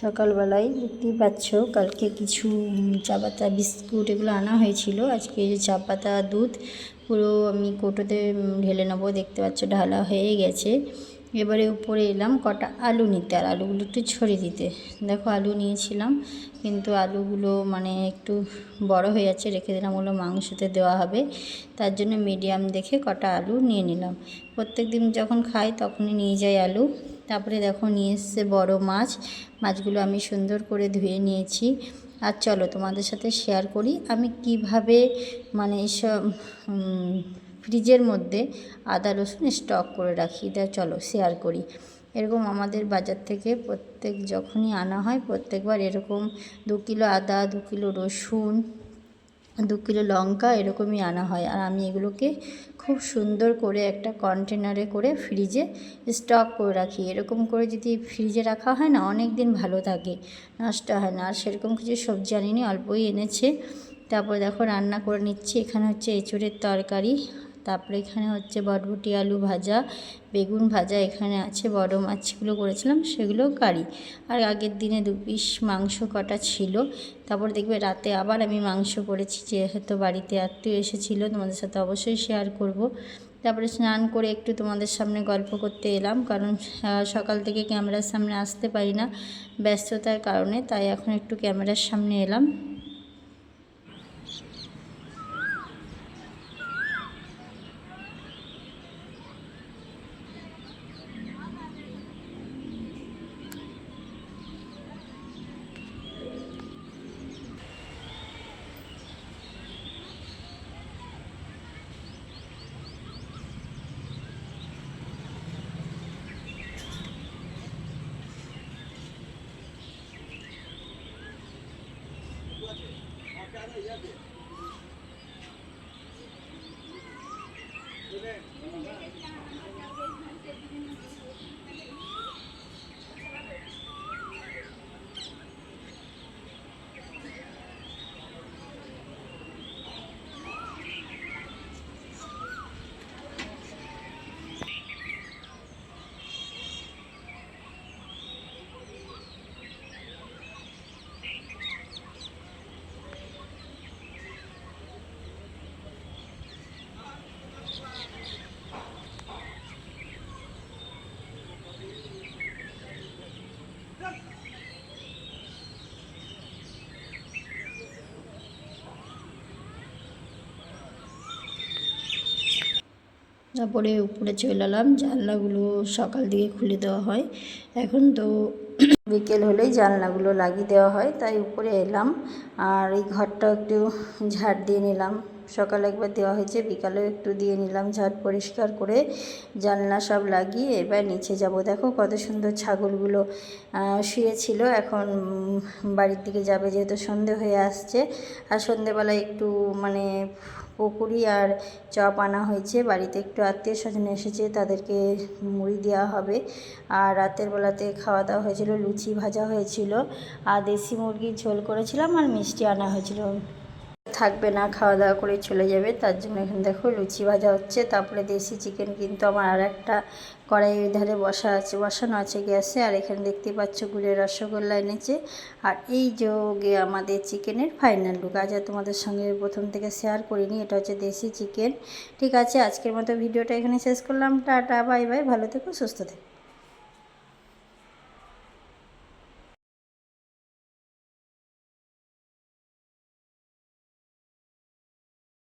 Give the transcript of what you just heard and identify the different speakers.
Speaker 1: সকালবেলায় দেখতেই পাচ্ছ, কালকে কিছু চা পাতা বিস্কুট এগুলো আনা হয়েছিল। আজকে যে চা পাতা দুধ, পুরো আমি কোটোতে ঢেলে নেব, দেখতে পাচ্ছ ঢালা হয়ে গেছে। এবারে উপরে এলাম, কটা আলু নিতে। আর আলুগুলো একটু ছড়িয়ে দিতে। দেখো, আলু নিয়েছিলাম, কিন্তু আলুগুলো মানে একটু বড় হয়ে যাচ্ছে, রেখে দিলাম। ওগুলো মাংসতে দেওয়া হবে। তার জন্য মিডিয়াম দেখে কটা আলু নিয়ে নিলাম। প্রত্যেক দিন যখন খাই তখনই নিয়ে যাই আলু। তারপরে দেখো, নিয়ে এসছে বড় মাছ। মাছগুলো আমি সুন্দর করে ধুয়ে নিয়েছি। আর চলো তোমাদের সাথে শেয়ার করি, আমি কীভাবে মানে এসব ফ্রিজের মধ্যে আদা, রসুন স্টক করে রাখি। এটা চলো শেয়ার করি। এরকম আমাদের বাজার থেকে প্রত্যেক যখনই আনা হয়, প্রত্যেকবার এরকম দু কিলো আদা, দু কিলো রসুন, দু কিলো লঙ্কা এরকমই আনা হয়। আর আমি এগুলোকে খুব সুন্দর করে একটা কন্টেনারে করে ফ্রিজে স্টক করে রাখি। এরকম করে যদি ফ্রিজে রাখা হয় না অনেক দিন ভালো থাকে, নষ্ট হয় না। আর সেরকম কিছু সবজি আনিনি, অল্পই এনেছে। তারপরে দেখো রান্না করে নিচ্ছি। এখানে হচ্ছে এঁচুড়ের তরকারি তারপরে এখানে হচ্ছে বটবটি, আলু ভাজা, বেগুন ভাজা এখানে আছে, বড় মাছগুলো করেছিলাম, সেগুলো কারি। আর আগের দিনে দু পিস মাংস কটা ছিল। তারপর দেখবে রাতে আবার আমি মাংস করেছি, যেহেতু বাড়িতে আত্মীয় এসেছিল, তোমাদের সাথে অবশ্যই শেয়ার করব। তারপরে স্নান করে একটু তোমাদের সামনে গল্প করতে এলাম, কারণ সকাল থেকে ক্যামেরার সামনে আসতে পারি না ব্যস্ততার কারণে, তাই এখন একটু ক্যামেরার সামনে এলাম। Yeah, yeah, yeah. তারপরে উপরে চলে এলাম, জানলাগুলো সকাল দিকে খুলে দেওয়া হয়। এখন তো বিকেল হলেই জানলাগুলো লাগিয়ে দেওয়া হয়, তাই উপরে এলাম। আর এই ঘরটা একটু ঝাড় দিয়ে নিলাম। সকালে একবার দেওয়া হয়েছে, বিকালেও একটু দিয়ে নিলাম ঝাড় পরিষ্কার করে, জানলা সব লাগিয়ে এবার নিচে যাব। দেখো কত সুন্দর ছাগলগুলো শুয়েছিল, এখন বাড়ির দিকে যাবে যেহেতু সন্ধে হয়ে আসছে। আর সন্ধেবেলায় একটু মানে পকুড়ি আর চপ আনা হয়েছে, বাড়িতে একটু আত্মীয় স্বজন এসেছে, তাদেরকে মুড়ি দেওয়া হবে। আর রাতের বেলাতে খাওয়া দাওয়া হয়েছিল, লুচি ভাজা হয়েছিল, আর দেশি মুরগির ঝোল করেছিলাম আর মিষ্টি আনা হয়েছিল। থাকবে না খাওয়া দাওয়া করে চলে যাবে। তার জন্য এখানে দেখো লুচি ভাজা হচ্ছে, তারপরে দেশি চিকেন কিন্তু আমার আর একটা কড়াই ধারে বসা আছে, বসানো আছে গ্যাসে। আর এখানে দেখতে পাচ্ছ গুড়ের রসগোল্লা এনেছে। আর এই যোগে আমাদের চিকেনের ফাইনাল লুক আজ তোমাদের সঙ্গে প্রথম থেকে শেয়ার করিনি, এটা হচ্ছে দেশি চিকেন ঠিক আছে, আজকের মতো ভিডিওটা এখানে শেষ করলাম। টাটা বাই বাই ভালো থেকো, সুস্থ থেকো।